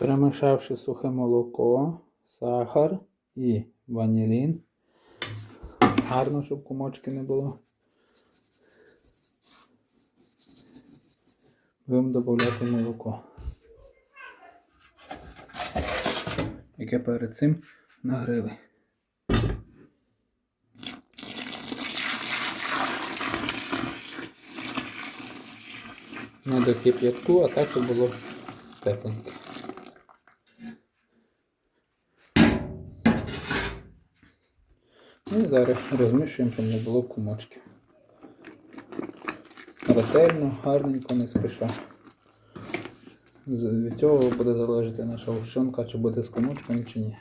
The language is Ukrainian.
Перемішавши сухе молоко, сахар і ванілін. Гарно, щоб комочки не було. Будемо додати молоко. Яке перед цим нагрили. Не до кип'ятку, а так, щоб було тепленьке. І зараз розмішуємо, щоб не було кумочків. Ретельно, гарненько, не спіша. Від цього буде залежати наша гущонка, чи буде з комочками, чи ні.